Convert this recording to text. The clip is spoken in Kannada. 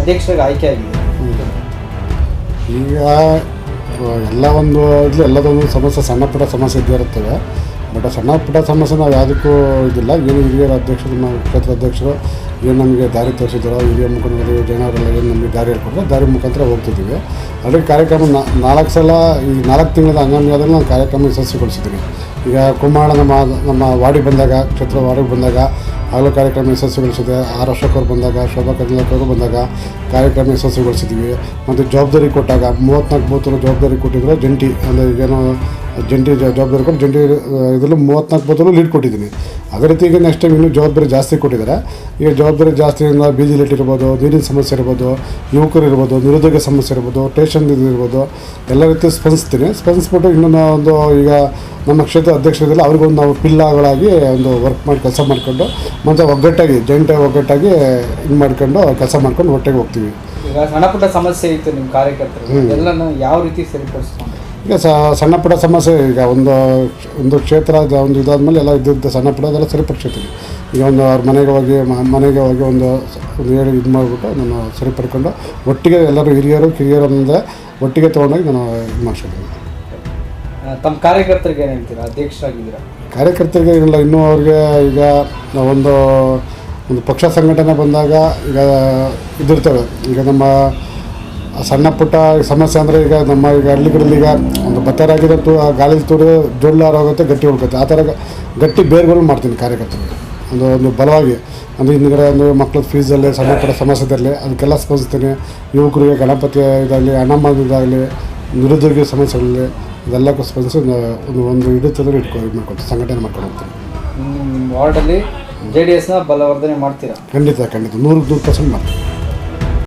ಅಧ್ಯಕ್ಷರಾಗಿ ಆಯ್ಕೆ ಆಗಿದೆ. ಈಗ ಎಲ್ಲ ಒಂದು ಇದ್ರಲ್ಲಿ ಎಲ್ಲದೊಂದು ಸಮಸ್ಯೆ, ಸಣ್ಣ ಪುಟ್ಟ ಸಮಸ್ಯೆ ಇದ್ದೇ ಇರುತ್ತವೆ. ಬಟ್ ಸಣ್ಣ ಪುಟ್ಟ ಸಮಸ್ಯೆ ನಾವು ಯಾವುದಕ್ಕೂ ಇದಿಲ್ಲ. ಏನು ಹಿರಿಯರ ಅಧ್ಯಕ್ಷರು, ನಮ್ಮ ಕ್ಷೇತ್ರ ಅಧ್ಯಕ್ಷರು, ಏನು ನಮಗೆ ದಾರಿ ತೋರಿಸಿದ್ರು ಹಿರಿಯ ಮುಖಂಡರು, ಜನರೆಲ್ಲ ಏನು ನಮಗೆ ದಾರಿ ಹೇಳ್ಕೊಟ್ರು, ದಾರಿ ಮುಖಾಂತರ ಹೋಗ್ತಿದ್ದೀವಿ. ಅದಕ್ಕೆ ಕಾರ್ಯಕ್ರಮ ನಾಲ್ಕು ಸಲ, ಈ ನಾಲ್ಕು ತಿಂಗಳ ಹಂಗಾಮಿಯಾದಲ್ಲಿ ನಾವು ಕಾರ್ಯಕ್ರಮ ಯಶಸ್ವಿಗೊಳಿಸಿದ್ದೀನಿ ಈಗ ಕುಮಾರ ನಮ್ಮ ನಮ್ಮ ವಾಡಿ ಬಂದಾಗ, ಕ್ಷೇತ್ರ ವಾಡಿಗೆ ಬಂದಾಗ ಆಗಲೂ ಕಾರ್ಯಕ್ರಮ ಯಶಸ್ವಿಗೊಳಿಸಿದೆ ಆರ್ ಅಶೋಕರು ಬಂದಾಗ, ಶೋಭಾ ಕರ್ನಾಟಕ ಬಂದಾಗ ಕಾರ್ಯಕ್ರಮ ಯಶಸ್ವಿಗೊಳಿಸಿದ್ವಿ. ಮತ್ತು ಜವಾಬ್ದಾರಿ ಕೊಟ್ಟಾಗ ಮೂವತ್ತ್ನಾಲ್ಕು ಬೂತರು ಜವಾಬ್ದಾರಿ ಕೊಟ್ಟಿದ್ರು ಜಂಟಿ. ಅಂದರೆ ಈಗೇನೋ ಜಂಟಿ ಜವಾಬ್ದಾರಿ ಕೊಟ್ಟು ಜಂಟಿ ಇದರಲ್ಲಿ ಮೂವತ್ತ್ನಾಲ್ಕು ಬದಲು ಲೀಡ್ ಕೊಟ್ಟಿದ್ದೀನಿ. ಅದೇ ರೀತಿ ಈಗ ನೆಕ್ಸ್ಟ್ ಟೈಮ್ ಇನ್ನೂ ಜವಾಬ್ದಾರಿ ಜಾಸ್ತಿ ಕೊಟ್ಟಿದ್ದಾರೆ. ಈಗ ಜವಾಬ್ದಾರಿ ಜಾಸ್ತಿಯಿಂದ ಬೀದಿ ಲೇಟ್ ಇರ್ಬೋದು ನೀರಿನ ಸಮಸ್ಯೆ ಇರ್ಬೋದು ಯುವಕರು ಇರ್ಬೋದು ನಿರುದ್ಯೋಗ ಸಮಸ್ಯೆ ಇರ್ಬೋದು ಟೇಷನ್ ಇದು ಇರ್ಬೋದು ಎಲ್ಲ ರೀತಿ ಸ್ಪಂದಿಸ್ತೀನಿ. ಸ್ಪಂದಿಸ್ಬಿಟ್ಟು ಇನ್ನೂ ನಾವು ಒಂದು ಈಗ ನಮ್ಮ ಕ್ಷೇತ್ರ ಅಧ್ಯಕ್ಷರಿದ್ದಲ್ಲಿ ಅವ್ರಿಗೊಂದು ನಾವು ಪಿಲ್ಲಾಗಳಾಗಿ ಒಂದು ವರ್ಕ್ ಮಾಡಿ ಕೆಲಸ ಮಾಡ್ಕೊಂಡು ಮತ್ತು ಒಗ್ಗಟ್ಟಾಗಿ ಜಂಟ ಒಗ್ಗಟ್ಟಾಗಿ ಇದು ಮಾಡ್ಕೊಂಡು ಕೆಲಸ ಮಾಡ್ಕೊಂಡು ಒಟ್ಟಿಗೆ ಹೋಗ್ತೀವಿ. ಈಗ ಸಣ್ಣ ಪುಟ್ಟ ಸಮಸ್ಯೆ ಇತ್ತು ನಿಮ್ಮ ಕಾರ್ಯಕರ್ತರು ಎಲ್ಲನೂ ಯಾವ ರೀತಿ ಸರಿಪಡಿಸ್ಕೊಂಡು ಈಗ ಸ ಸಣ್ಣ ಪುಟ್ಟ ಸಮಸ್ಯೆ ಈಗ ಒಂದು ಒಂದು ಕ್ಷೇತ್ರ ಒಂದು ಇದಾದ್ಮೇಲೆ ಎಲ್ಲ ಇದ್ದಿದ್ದು ಸಣ್ಣ ಪುಟ್ಟ ಅದೆಲ್ಲ ಸರಿಪಡಿಸ್ತೀವಿ ಈಗ ಒಂದು ಅವ್ರ ಮನೆಗೆ ಹೋಗಿ ಮನೆಗೆ ಹೋಗಿ ಒಂದು ಒಂದು ಹೇಳಿ ಇದು ಮಾಡಿಬಿಟ್ಟು ನಾನು ಸರಿಪಡ್ಕೊಂಡು ಒಟ್ಟಿಗೆ ಎಲ್ಲರೂ ಹಿರಿಯರು ಕಿರಿಯರು ಅಂದರೆ ಒಟ್ಟಿಗೆ ತೊಗೊಂಡೋಗಿ ನಾನು ಇದು ಮಾಡಿಸ್ಕೊತೀನಿ. ತಮ್ಮ ಕಾರ್ಯಕರ್ತರಿಗೆ ಏನು ಹೇಳ್ತೀರಾ? ಅಧ್ಯಕ್ಷರಾಗಿದ್ದೀರಾ? ಕಾರ್ಯಕರ್ತರಿಗೆ ಇಲ್ಲ ಇನ್ನೂ ಅವ್ರಿಗೆ ಈಗ ಒಂದು ಒಂದು ಪಕ್ಷ ಸಂಘಟನೆ ಬಂದಾಗ ಈಗ ಇದಿರ್ತವೆ. ಈಗ ನಮ್ಮ ಸಣ್ಣ ಪುಟ್ಟ ಸಮಸ್ಯೆ ಅಂದರೆ ಈಗ ನಮ್ಮ ಈಗ ಹಳ್ಳಿಗಳಲ್ಲಿ ಈಗ ಒಂದು ಭತ್ತರಾಗಿರೋ ತು ಗಾಳಿ ತೂರು ಜೋಡ್ಲಾರೋಗುತ್ತೆ ಗಟ್ಟಿ ಉಳ್ಕತ್ತೆ ಆ ಥರ ಗಟ್ಟಿ ಬೇರ್ಗಳು ಮಾಡ್ತೀನಿ ಕಾರ್ಯಕರ್ತರಿಗೆ ಒಂದು ಒಂದು ಬಲವಾಗಿ. ಅಂದರೆ ಹಿಂದ್ಗಡೆ ಒಂದು ಮಕ್ಕಳ ಫೀಸಲ್ಲಿ ಸಣ್ಣ ಪುಟ್ಟ ಸಮಸ್ಯೆ ಇರಲಿ ಅದಕ್ಕೆಲ್ಲ ಸ್ಪಂದಿಸ್ತೀನಿ. ಯುವಕರಿಗೆ ಗಣಪತಿ ಇದಾಗಲಿ ಅಣ್ಣಮ್ಮದಾಗಲಿ ಇದಾಗಲಿ ನಿರುದ್ಯೋಗಿ ಸಮಸ್ಯೆಗಳಲ್ಲಿ ಇದೆಲ್ಲಕ್ಕೂ ಸ್ಪಂದಿಸಿ ಒಂದು ಒಂದು ಹಿಡಿತದಲ್ಲಿ ಇಟ್ಕೊ ಇದು ಮಾಡ್ಕೊಳ್ತೀನಿ ಸಂಘಟನೆ ಮಾಡ್ಕೊಂಡು ಹೋಗ್ತೀನಿ. ನಿಮ್ಮ ವಾರ್ಡಲ್ಲಿ ಜೆ ಡಿ ಎಸ್ನ ಬಲವರ್ಧನೆ ಮಾಡ್ತೀರಾ? ಖಂಡಿತ ಖಂಡಿತ. ನೂರು ನೂರು ಪರ್ಸೆಂಟ್ ಮಾಡ್ತೀನಿ.